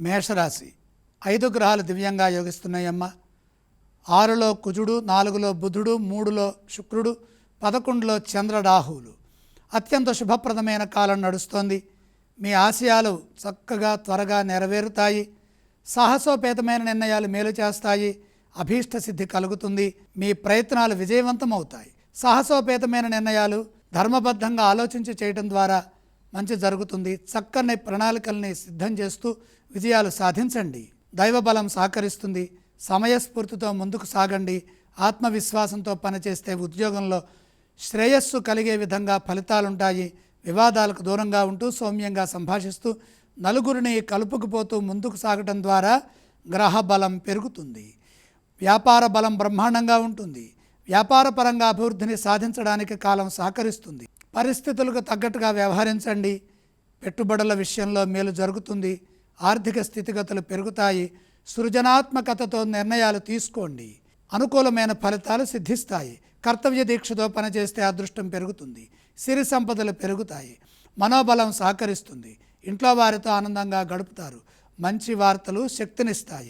మేషరాశి. ఐదు గ్రహాలు దివ్యంగా యోగిస్తున్నాయమ్మ. ఆరులో కుజుడు నాలుగులో బుధుడు మూడులో శుక్రుడు పదకొండులో చంద్రరాహువులు అత్యంత శుభప్రదమైన కాలం నడుస్తోంది. మీ ఆశయాలు చక్కగా త్వరగా నెరవేరుతాయి. సాహసోపేతమైన నిర్ణయాలు మేలు చేస్తాయి. అభీష్ట సిద్ధి కలుగుతుంది. మీ ప్రయత్నాలు విజయవంతమవుతాయి. సాహసోపేతమైన నిర్ణయాలు ధర్మబద్ధంగా ఆలోచించి చేయడం ద్వారా మంచి జరుగుతుంది. చక్కని ప్రణాళికల్ని సిద్ధం చేస్తూ విజయాలు సాధించండి. దైవబలం సహకరిస్తుంది. సమయస్ఫూర్తితో ముందుకు సాగండి. ఆత్మవిశ్వాసంతో పనిచేస్తే ఉద్యోగంలో శ్రేయస్సు కలిగే విధంగా ఫలితాలుంటాయి. వివాదాలకు దూరంగా ఉంటూ సౌమ్యంగా సంభాషిస్తూ నలుగురిని కలుపుకుపోతూ ముందుకు సాగటం ద్వారా గ్రహ బలం పెరుగుతుంది. వ్యాపార బలం బ్రహ్మాండంగా ఉంటుంది. వ్యాపారపరంగా అభివృద్ధిని సాధించడానికి కాలం సహకరిస్తుంది. పరిస్థితులకు తగ్గట్టుగా వ్యవహరించండి. పెట్టుబడుల విషయంలో మేలు జరుగుతుంది. ఆర్థిక స్థితిగతులు పెరుగుతాయి. సృజనాత్మకతతో నిర్ణయాలు తీసుకోండి. అనుకూలమైన ఫలితాలు సిద్ధిస్తాయి. కర్తవ్య దీక్షతో పనిచేస్తే అదృష్టం పెరుగుతుంది. సిరి సంపదలు పెరుగుతాయి. మనోబలం సహకరిస్తుంది. ఇంట్లో వారితో ఆనందంగా గడుపుతారు. మంచి వార్తలు శక్తినిస్తాయి.